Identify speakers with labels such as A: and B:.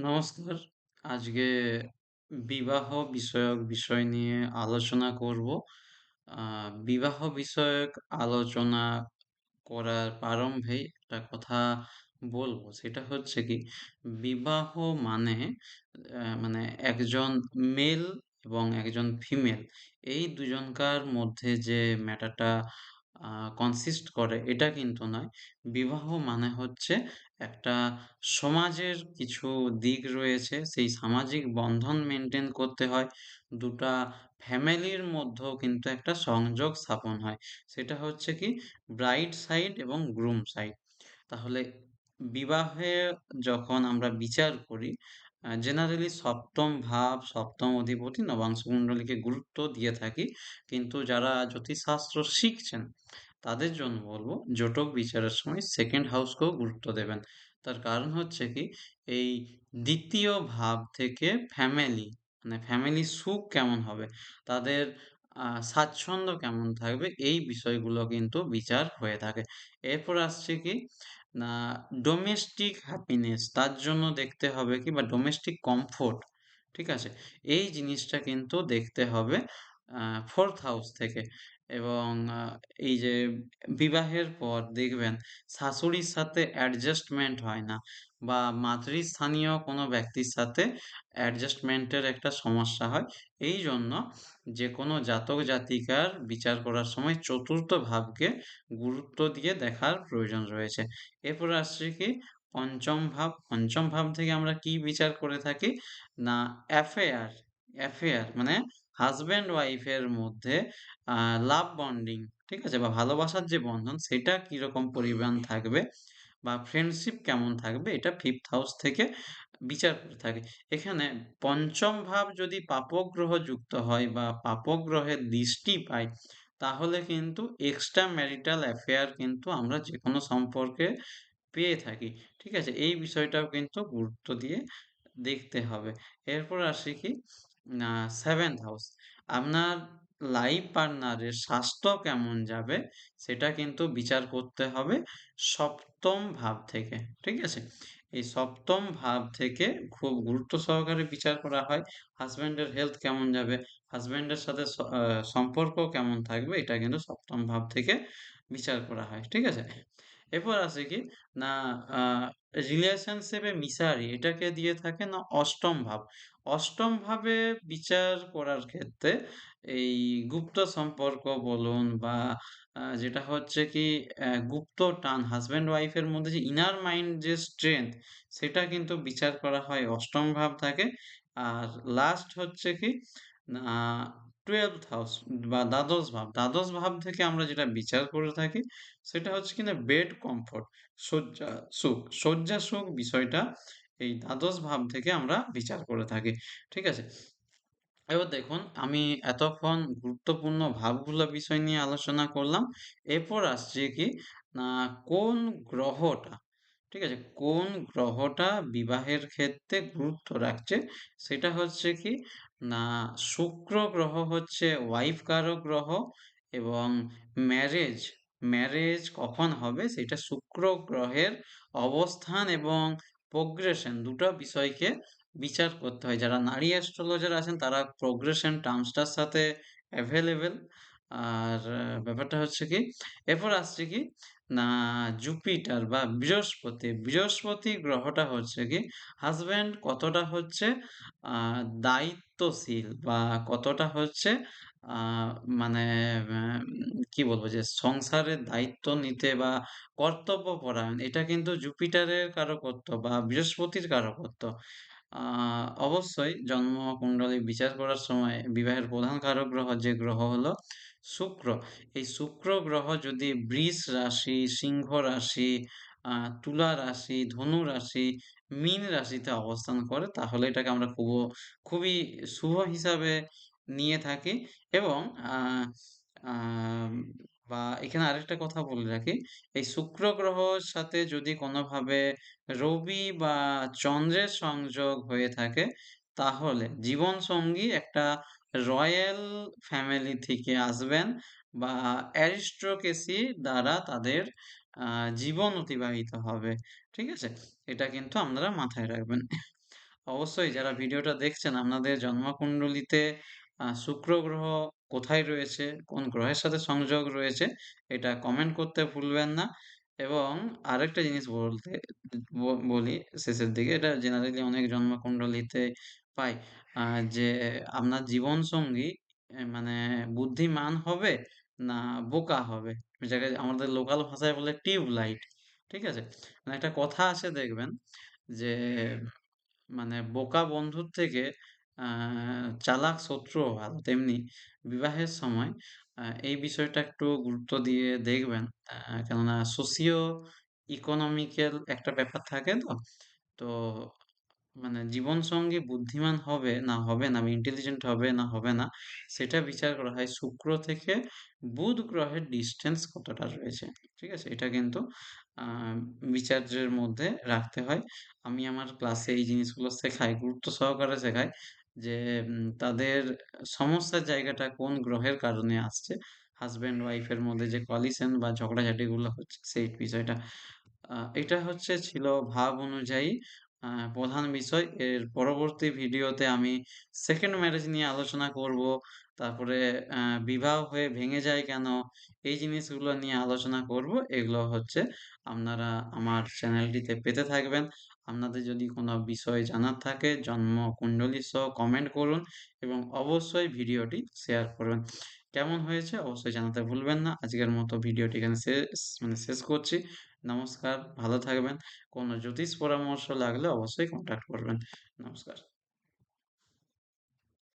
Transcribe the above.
A: নমস্কার। আজকে বিবাহ বিষয়ক বিষয় নিয়ে আলোচনা করব। বিবাহ বিষয়ক আলোচনা করার প্রারম্ভেই একটা কথা বলব। সেটা হচ্ছে কি, বিবাহ মানে মানে একজন মেল এবং একজন ফিমেল এই দুজনকার মধ্যে যে ম্যাটারটা কনসিস্ট করে এটা কিন্তু নয়। বিবাহ মানে হচ্ছে একটা সমাজের কিছু দিক রয়েছে, সেই সামাজিক বন্ধন মেনটেন করতে হয়। দুটা ফ্যামিলির মধ্যেও কিন্তু একটা সংযোগ স্থাপন হয়। সেটা হচ্ছে কি ব্রাইড সাইড এবং গ্রুম সাইড। তাহলে বিবাহে যখন আমরা বিচার করি, জেনারেলি সপ্তম ভাব, সপ্তম অধিপতি, নবাংশ কুণ্ডলীকে গুরুত্ব দিয়ে থাকি। কিন্তু যারা জ্যোতিষশাস্ত্র শিখছেন, তাদের জন্য বলব জটক বিচারের সময় সেকেন্ড হাউসকেও গুরুত্ব দেবেন। তার কারণ হচ্ছে কি, এই দ্বিতীয় ভাব থেকে ফ্যামিলি মানে ফ্যামিলির সুখ কেমন হবে? তাদের স্বাচ্ছন্দ্য কেমন থাকবে? এই বিষয়গুলো কিন্তু বিচার হয়ে থাকে। এরপর আসছে কি, না ডোমেস্টিক হ্যাপিনেস তার জন্য দেখতে হবে কি বা ডোমেস্টিক কমফোর্ট, ঠিক আছে? এই জিনিসটা কিন্তু দেখতে হবে ফোর্থ হাউস থেকে এবং এই যে বিবাহের পর দেখবেন শাশুড়ির সাথে অ্যাডজাস্টমেন্ট হয় না বা মাতৃস্থানীয় কোনো ব্যক্তির সাথে অ্যাডজাস্টমেন্টের একটা সমস্যা হয়। এই জন্য যে কোনো জাতক-জাতিকার বিচার করার সময় চতুর্থ ভাবকে গুরুত্ব দিয়ে দেখার প্রয়োজন রয়েছে। এরপর আসছে কি পঞ্চম ভাব। পঞ্চম ভাব থেকে আমরা কি বিচার করে থাকি? না অ্যাফেয়ার, অ্যাফেয়ার মানে হাজব্যান্ড ওয়াইফ এর মধ্যে লাভ বন্ডিং, ঠিক আছে? বা ভালোবাসার যে বন্ধন সেটা কীরকম পরিমাণ থাকবে বা ফ্রেন্ডশিপ কেমন থাকবে এটা 5th হাউস থেকে বিচার করে থাকে এখানে পঞ্চম ভাব যদি পাপগ্রহ যুক্ত হয় বা পাপক গ্রহের দৃষ্টি পায়, তাহলে কিন্তু এক্সট্রা ম্যারিটাল অ্যাফেয়ার কিন্তু আমরা যেকোনো সম্পর্কে পেয়ে থাকি। ঠিক আছে? এই বিষয়টাও কিন্তু গুরুত্ব দিয়ে দেখতে হবে। এরপর আসি কি, 7th হাউস। আপনার লাইফ পার্টনারের স্বাস্থ্য কেমন যাবে? সেটা কিন্তু বিচার করতে হবে ৭ম ভাব থেকে। ঠিক আছে? এই সপ্তম ভাব থেকে খুব গুরুত্ব সহকারে বিচার করা হয়। হাসব্যান্ডের হেলথ কেমন যাবে? হাসব্যান্ডের সাথে সম্পর্ক কেমন থাকবে? এটা কিন্তু সপ্তম ভাব থেকে বিচার করা হয়। ঠিক আছে? এরপর আছে কি, না রিলেশনশিপ মিশারি এটাকে দিয়ে থাকে না ৮ম ভাব। ৮ম ভাবে বিচার করার ক্ষেত্রে এই গুপ্ত সম্পর্ক বলুন বা যেটা হচ্ছে কি গুপ্ত টান হাজব্যান্ড ওয়াইফের মধ্যে যে ইনার মাইন্ড যে স্ট্রেংথ সেটা কিন্তু বিচার করা হয় ৮ম ভাব থেকে। আর লাস্ট হচ্ছে কি, না 12th হাউস বা দ্বাদশ ভাব। দ্বাদশ ভাব থেকে আমরা যেটা বিচার করে থাকি সেটা হচ্ছে কিনা বেড কমফোর্ট, শয্যা সুখ। শয্যা সুখ বিষয়টা এই দ্বাদশ ভাব থেকে আমরা বিচার করে থাকি। ঠিক আছে? এবার দেখুন আমি এতক্ষণ গুরুত্বপূর্ণ ভাবগুলো বিষয় নিয়ে আলোচনা করলাম। এরপর আসছে কি, না কোন গ্রহটা, ঠিক আছে? কোন গ্রহটা বিবাহের ক্ষেত্রে গুরুত্ব রাখছে সেটা হচ্ছে কি, না শুক্র গ্রহ হচ্ছে ওয়াইফ কারক গ্রহ এবং ম্যারেজ, ম্যারেজ কখন হবে সেটা শুক্র গ্রহের অবস্থান এবং প্রোগ্রেশন দুটো বিষয়কে বিচার করতে হয়। যারা নারী অ্যাস্ট্রোলজার আছেন তারা প্রোগ্রেশন টার্মসটার সাথে অ্যাভেলেবেল আর ব্যাপারটা হচ্ছে কি, এরপর আসছে কি, না জুপিটার বা বৃহস্পতি। বৃহস্পতি গ্রহটা হচ্ছে কি হাজব্যান্ড কতটা হচ্ছে দায়িত্বশীল বা কতটা হচ্ছে মানে কি বলব যে সংসারের দায়িত্ব নিতে বা কর্তব্যপরায়ণ এটা কিন্তু জুপিটারের কারকত্ব বা বৃহস্পতির কারকত্ব। অবশ্যই জন্মকুণ্ডলী বিচার করার সময় বিবাহের প্রধান কারক গ্রহ যে গ্রহ হলো শুক্র। এই শুক্র গ্রহ যদি বৃষ রাশি, সিংহ রাশি, তুলা রাশি, ধনু রাশি, মীন রাশিতে অবস্থান করে তাহলে এটাকে আমরা খুব খুবই শুভ হিসাবে নিয়ে থাকি এবং বা এখানে আরেকটা কথা বলে রাখি, এই শুক্র গ্রহর সাথে যদি কোনোভাবে রবি বা চন্দ্রের সংযোগ হয়ে থাকে, তাহলে জীবনসঙ্গী একটা রয়াল ফ্যামিলি থেকে আসবেন বা অ্যারিস্টোক্রেসি দ্বারা তাদের জীবন অতিবাহিত হবে। ঠিক আছে? এটা কিন্তু আপনারা মাথায় রাখবেন। অবশ্যই যারা ভিডিওটা দেখছেন আপনাদের জন্মকুণ্ডলিতে শুক্র গ্রহ কোথায় রয়েছে, কোন গ্রহের সাথে সংযোগ রয়েছে এটা কমেন্ট করতে ভুলবেন না। এবং আরেকটা জিনিস বলতে বলি শেষের দিকে এটা জেনারেলি অনেক জন্মকুণ্ডলিতে পাই যে আপনার জীবনসঙ্গী, এ মানে বুদ্ধিমান হবে না বোকা হবে? যেটাকে আমাদের লোকাল ভাষায় বলে টিউবলাইট। ঠিক আছে? মানে একটা কথা আছে দেখবেন যে মানে বোকা বন্ধুর থেকে চালাক শত্রুও ভালো। তেমনি বিবাহের সময় এই বিষয়টা একটু গুরুত্ব দিয়ে দেখবেন। কেননা সোশিও ইকোনমিক্যাল একটা ব্যাপার থাকে তো। তো মানে জীবন জীবনসঙ্গী বুদ্ধিমান হবে না হবে না ইন্টেলিজেন্ট হবে না হবে না সেটা বিচার করা হয় শুক্র থেকে বুধ গ্রহের ডিসট্যান্স কতটা রয়েছে। ঠিক আছে? এটা কিন্তু বিচার্যের মধ্যে রাখতে হয়। আমি আমার ক্লাসে এই জিনিসগুলো শেখাই, গুরুত্ব সহকারে শেখাই যে তাদের সমস্যার জায়গাটা কোন গ্রহের কারণে আসছে। হাজব্যান্ড ওয়াইফের মধ্যে যে কলিশন বা ঝগড়াঝাটিগুলো হচ্ছে সেই বিষয়টা। এটা হচ্ছে ছিল ভাব অনুযায়ী প্রধান বিষয়। এর পরবর্তী ভিডিওতে আমি সেকেন্ড ম্যারেজ নিয়ে আলোচনা করব। তারপরে বিবাহ হয়ে ভেঙে যায় কেন? এই জিনিসগুলো নিয়ে আলোচনা করব। এগুলো হচ্ছে আপনারা আমার চ্যানেলটিতে পেতে থাকবেন। আপনাদের যদি কোনো বিষয় জানার থাকে, জন্মকুণ্ডলী সহ কমেন্ট করুন এবং অবশ্যই ভিডিওটি শেয়ার করবেন। কেমন হয়েছে অবশ্যই জানাতে ভুলবেন না। আজকের মতো ভিডিওটি এখানে শেষ মানে শেষ করছি। নমস্কার, ভালো থাকবেন। কোনো জ্যোতিষ পরামর্শ লাগলে অবশ্যই কন্ট্যাক্ট করবেন। নমস্কার।